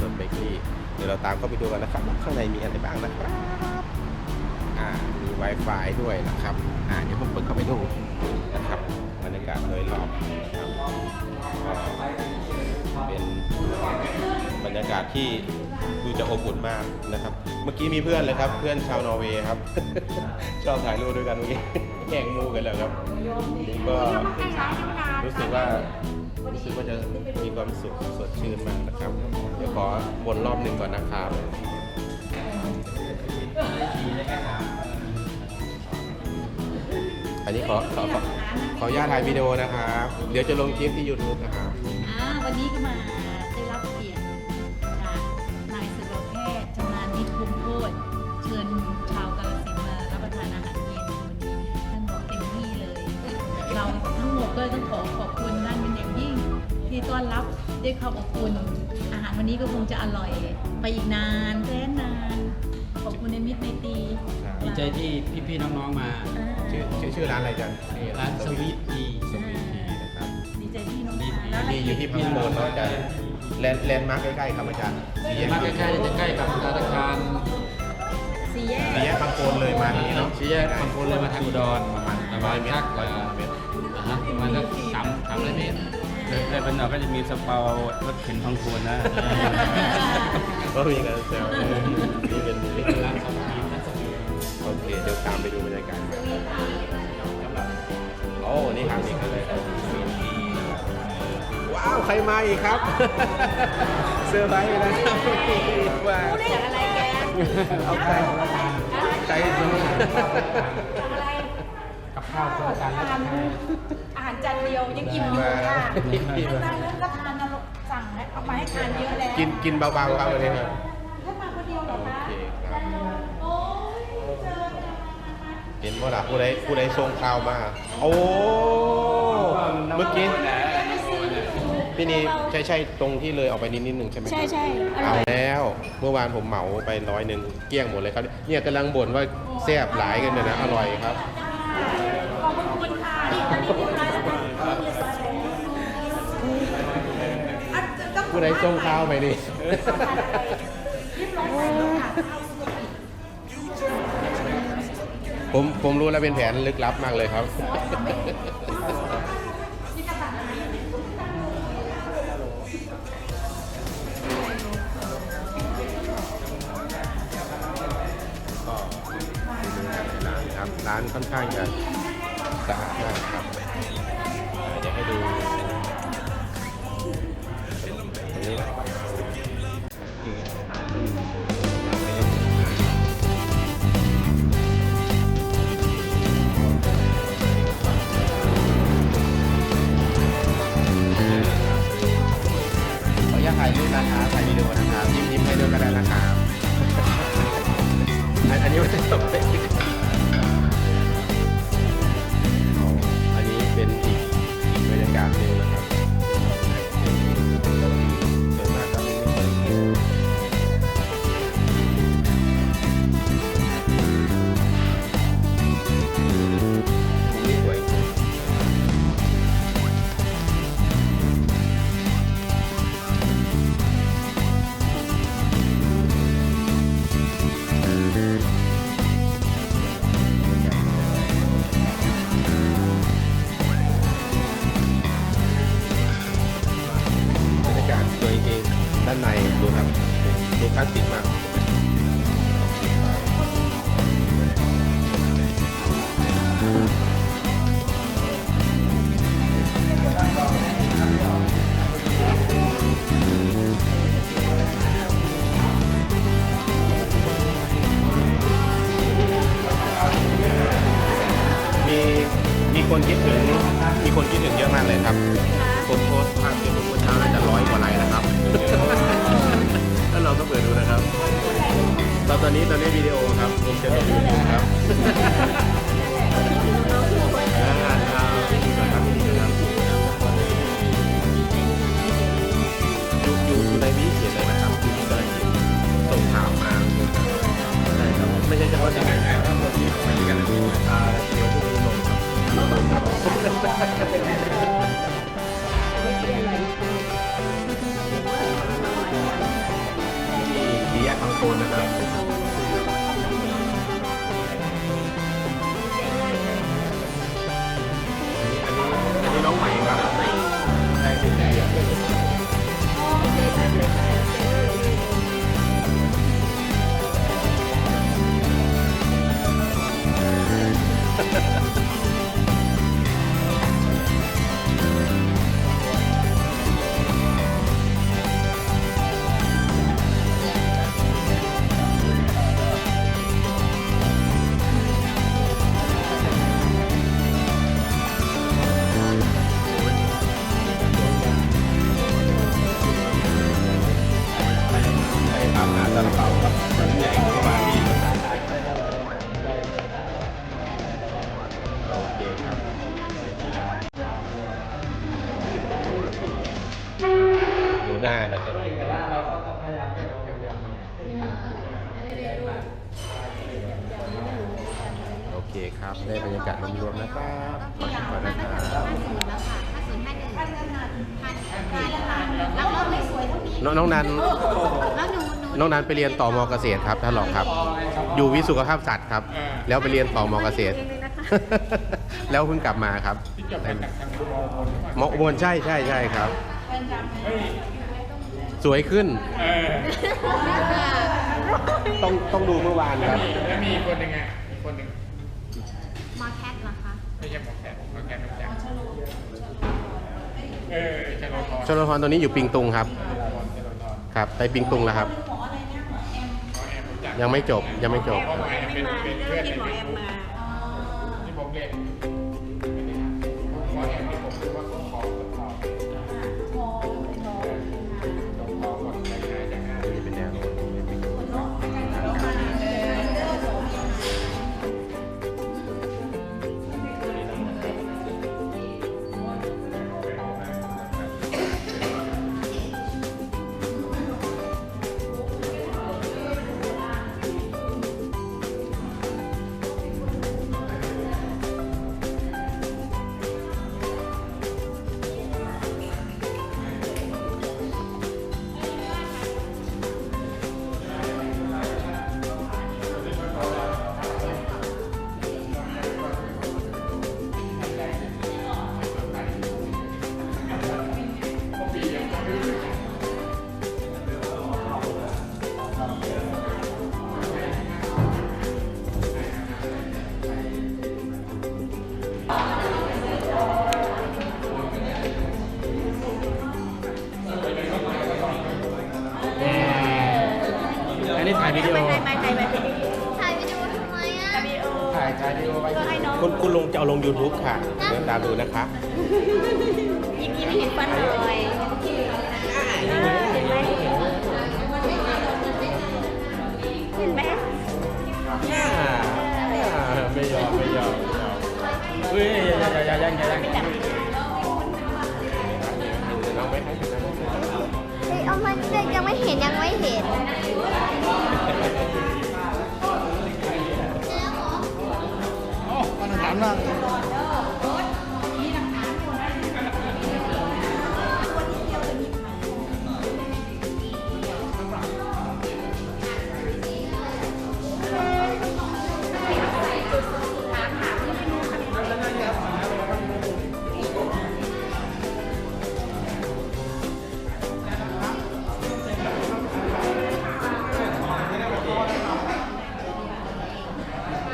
สดเบเกอรี่เดี๋ยวเราตามเข้าไปดูกันนะครับว่าข้างในมีอะไรบ้างนะครับอ่ามี Wi-Fi ด้วยนะครับอ่าเดี๋ยวผมเปิดเข้าไปดูนะครับบรรยากาศโดยรอบนะครับก็เป็นบรรยากาศที่ดูจะอบอุ่นมากนะครับ เมื่อกี้มีเพื่อนเลยครับ เพื่อนชาวนอร์เวย์ครับ ชอบถ่ายรูปด้วยกันเมื่อกี้แข่งมูกันแล้วครับนี่ก็รู้สึกว่า รู้สึกว่าจะมีความสุขสดชื่นมากนะครับ เดี๋ยวขอวนรอบหนึ่งก่อนนะครับอันนี้ขอขอขอขออนุญาตถ่ายวิดีโอนะครับ เดี๋ยวจะลงคลิปที่ YouTube นะครับ อ่าวันนี้ก็มา ต้อนรับด้วยความอบอุ่น อาหารวันนี้ก็คงจะอร่อย ไปอีกนานแสนนานขอบคุณในมิตรในตรีดีใจที่พี่ๆน้องๆมาอ่าชื่อชื่อชื่อร้านอะไรจันร้านสวีทดีสวีททีนะครับดีใจที่น้องดีมาแล้วนี่อยู่ที่พังโคนเนาะอาจารย์แลนด์แลนด์มาร์คใกล้ๆครับอาจารย์สี่แยกมาใกล้ๆจะใกล้กับธนาคารสี่แยกสี่แยกพังโคนเลยมาทางนี้เนาะชี้แยกบางคนเลยมาทางอุดรประมาณประมาณเมตสัรกร้อยเอ่อเมตรอ่าฮะประมาณสักสามสามร้อยเมตร แต่เป็นหนอยก็จะมีสเปารถเข็นพังโคนนะก็มีการแซวนี่เป็นร้านสวีทโอเคเดี๋ยวตามไปดูบรรยากาศกันโอ้นี่ทางนี้กันเลยว้าวใครมาอีกครับเซอร์ไพรส์นะว่าอะไรแกเอาใครใครดูอะไรกับข้าวโครงการอาหาร อาหารจานเดียวยังอิ่มอยู่ค่ะทานแล้วก็ทานนะลูกสั่งให้เอามาให้ทานเยอะแล้วกินกินเบาๆครับวันนี้ครับถ้ามาคนเดียวเหรอโอคะเคครับโอ้ยเจอกันมามาเห็นว่าล่ะผู้ใดผู้ใดส่งข่าวมา โอ้ เมื่อกี้พี่นี่ใช่ใช่ตรงที่เลยออกไปนิดนิดหนึ่งใช่ไหมใช่ใช่อร่เอาอยแล้วเมื่อวานผมเหมาไปร้อยหนึ่งเกลี้ยงหมดเลยครับ เนี่ยกำลังบ่นว่าแซ่บหลายกันเลยนะ อร่อยครับขอบ ผู้ใดส่งข่าวไปนี่ผมผมรู้แล้วเป็นแผนลึกลับมากเลยครับก็ดูกันในร้านครับร้านค่อนข้างจะสะอาดมากครับอ่าเดี๋ยวให้ดู ดูคลาสสิกมา ตอนนี้ตอนนี้วิดีโอครับผมจะลงยูทูบครับอ่าครับดีก่อนครับดีอนครับยู่อยู่อยู่ในวิเขียนเลยนะครับอยู่ที่กำลังส่งข่าวมาใช่ครับไม่ใช่เฉพาะที่ไหนะครับที่ไปด้วยกันอ่าเดี๋ยวพรุ่งนี้ลงครับอนนะครับ หน้านะครับโอเคครับ ได้บรรยากาศรวมๆนะครับขอชิมก่อนนะครับแล้วค่ะถ้าศูนย์ห้าหนึ่งพันพันค่ะแล้วรถไม่สวยเท่านี้น้องน้องนันแล้วหนูหนูน้องนันไปเรียนต่อมอเกษตรครับท่านรองครับ อยู่วิศวกรรมศาสตร์ครับ แล้วไปเรียนต่อมอเกษตร แล้วเพิ่งกลับมาครับที่จบมาจากทางมอมออุบลใช่ใช่ใช่ครับ สวยขึ้น เออต้องต้องดูเมื่อวานครับ มีแล้วมีอีกคนหนึ่งไงอีกคนหนึ่งมาแคทเหรอคะ ไม่ใช่หมอแคทหมอแคทไม่ใช่เออชโลทรชลทรตัวนี้อยู่ปิงตุงครับชโลทรชโลทรครับ ไปปิงตุงแล้วครับ หมอแอมรู้จักยังไม่จบยังไม่จบ เพราะหมอแอมเป็นเป็นเพื่อนในเฟซบุ๊กที่ผมเรียน อันนี้ถ่ายวิดีโอถ่ายวิดีโอทำไมอะถ่ายถ่ายวิดีโอไว้คุณคุณลงจะเอาลง YouTube ค่ะเดี๋ยวตามดูนะคะ ยิ้มยิ้มไม่เห็นฟันเลย 难呢、啊。